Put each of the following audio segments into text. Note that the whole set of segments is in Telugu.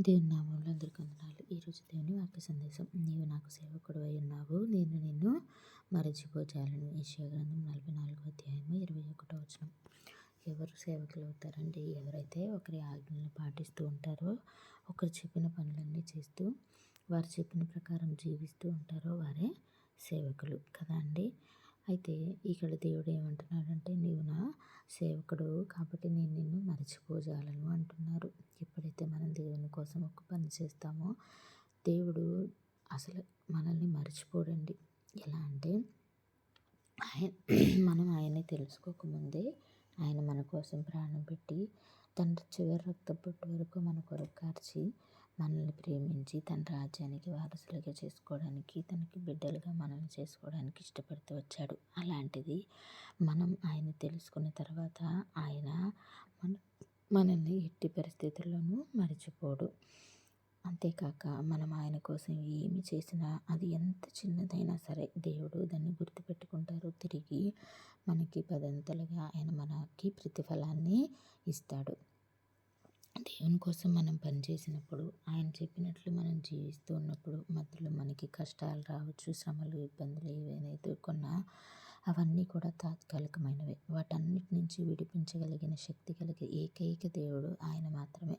దేవుని నామంలో అందరికీ వందనాలు. ఈరోజు దేవుని వాక్య సందేశం. నీవు నాకు సేవకుడు అయి ఉన్నావు. నేను నిన్ను మరచిపోజాలను. గ్రంథం నలభై నాలుగో అధ్యాయము ఇరవై ఒకటో వచ్చిన ఎవరు సేవకులు అవుతారండి? ఎవరైతే ఒకరి ఆజ్ఞలను పాటిస్తూ ఉంటారో ఒకరు చెప్పిన పనులన్నీ చేస్తూ వారు చెప్పిన ప్రకారం జీవిస్తూ ఉంటారో వారే సేవకులు. కదా అండి? అయితే ఇక్కడ దేవుడు ఏమంటున్నాడంటే నీవు నా సేవకుడు కాబట్టి నేను నిన్ను మరచిపోజాలను అంటున్నారు. ఎప్పుడైతే మనం దేవుని కోసం ఒక పని చేస్తామో దేవుడు అసలు మనల్ని మర్చిపోడండి. ఎలా అంటే ఆయన మనం ఆయన్ని తెలుసుకోకముందే ఆయన మన కోసం ప్రాణం పెట్టి తండ్రి చివరి రక్తపొట్టు వరకు మన కొరకు కార్చి మనల్ని ప్రేమించి తన రాజ్యానికి వారసులుగా చేసుకోవడానికి తనకి బిడ్డలుగా మనల్ని చేసుకోవడానికి ఇష్టపడుతూ వచ్చాడు. అలాంటిది మనం ఆయన తెలుసుకున్న తర్వాత ఆయన మన మనల్ని ఎట్టి పరిస్థితుల్లోనూ మర్చిపోడు. అంతేకాక మనం ఆయన కోసం ఏమి చేసినా అది ఎంత చిన్నదైనా సరే దేవుడు దాన్ని గుర్తుపెట్టుకుంటారు. తిరిగి మనకి పదంతలుగా ఆయన మనకి ప్రతిఫలాన్ని ఇస్తాడు. దేవుని కోసం మనం పనిచేసినప్పుడు ఆయన చెప్పినట్లు మనం జీవిస్తూ ఉన్నప్పుడు మధ్యలో మనకి కష్టాలు రావచ్చు శ్రమలు ఇబ్బందులు ఏవైనా ఎదుర్కొన్నా అవన్నీ కూడా తాత్కాలికమైనవి. వాటన్నిటి నుంచి విడిపించగలిగిన శక్తి కలిగే ఏకైక దేవుడు ఆయన మాత్రమే.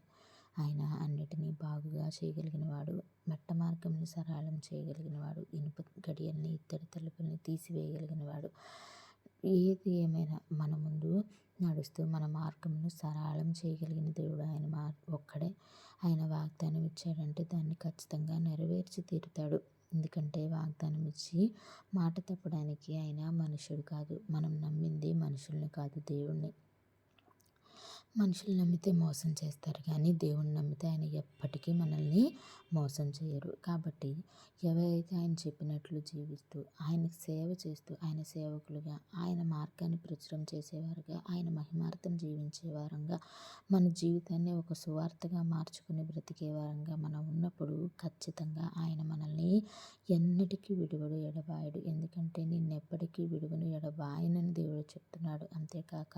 ఆయన అన్నిటినీ బాగుగా చేయగలిగిన వాడు మెట్ట మార్గంని సరళం చేయగలిగిన వాడు ఇనుప గడియల్ని ఇత్తడి తలుపుల్ని తీసివేయగలిగిన వాడు ఏది ఏమైనా మన ముందు నడుస్తూ మన మార్గంను సరళం చేయగలిగిన దేవుడు ఆయన మా ఒక్కడే. ఆయన వాగ్దానం ఇచ్చాడంటే దాన్ని ఖచ్చితంగా నెరవేర్చి తీరుతాడు. ఎందుకంటే వాగ్దానం ఇచ్చి మాట తప్పడానికి ఆయన మనుషుడు కాదు. మనం నమ్మింది మనుషుల్ని కాదు దేవుణ్ణి. మనుషులు నమ్మితే మోసం చేస్తారు కానీ దేవుణ్ణి నమ్మితే ఆయన ఎప్పటికీ మనల్ని మోసం చేయరు. కాబట్టి ఎవరైతే ఆయన చెప్పినట్లు జీవిస్తూ ఆయనకు సేవ చేస్తూ ఆయన సేవకులుగా ఆయన మార్గాన్ని ప్రచురం చేసేవారుగా ఆయన మహిమార్థం జీవించే వారంగా మన జీవితాన్ని ఒక సువార్తగా మార్చుకుని బ్రతికే వారంగా మనం ఉన్నప్పుడు ఖచ్చితంగా ఆయన మనల్ని ఎన్నటికీ విడువడు ఎడబాయడు. ఎందుకంటే నిన్నెప్పటికీ విడువను ఎడబాయనని దేవుడు చెప్తున్నాడు. అంతేకాక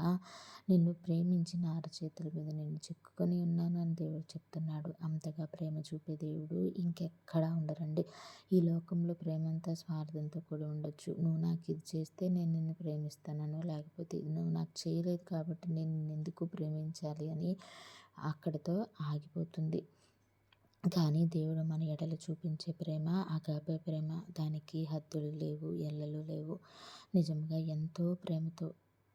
నిన్ను ప్రేమించిన అరచేతుల మీద నేను చిక్కుకొని ఉన్నాను అని దేవుడు చెప్తున్నాడు. అంతగా ప్రేమ చూపే దేవుడు ఇంకెక్కడా ఉండరండి. ఈ లోకంలో ప్రేమంతా స్వార్థంతో కూడా ఉండొచ్చు. నువ్వు నాకు ఇది చేస్తే నేను నిన్ను ప్రేమిస్తానను లేకపోతే నువ్వు నాకు చేయలేదు కాబట్టి నేను ఎందుకు ప్రేమించాలి అని అక్కడితో ఆగిపోతుంది. కానీ దేవుడు మన ఎడలు చూపించే ప్రేమ అగాపే ప్రేమ దానికి హద్దులు లేవు ఎల్లలు లేవు. నిజంగా ఎంతో ప్రేమతో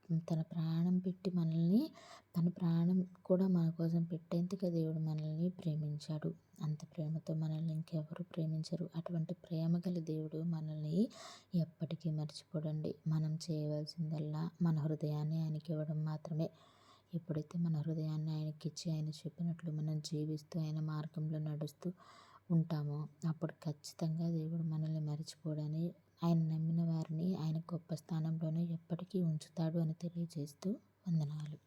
తన ప్రాణం పెట్టి మనల్ని తన ప్రాణం కూడా మన కోసం పెట్టేందుకు దేవుడు మనల్ని ప్రేమించాడు. అంత ప్రేమతో మనల్ని ఇంకెవరు ప్రేమించరు. అటువంటి ప్రేమ గల దేవుడు మనల్ని ఎప్పటికీ మర్చిపోడండి. మనం చేయవలసిందల్లా మన హృదయాన్ని ఆయనకి ఇవ్వడం మాత్రమే. ఎప్పుడైతే మన హృదయాన్ని ఆయనకి ఇచ్చి ఆయన చెప్పినట్లు మనం జీవిస్తూ ఆయన మార్గంలో నడుస్తూ ఉంటామో అప్పుడు ఖచ్చితంగా దేవుడు మనల్ని మర్చిపోడని ఆయన నమ్మిన వారిని ఆయన గొప్ప స్థానంలోనే ఎప్పటికీ ఉంచుతాడు అని తెలియజేస్తూ వందనాలు.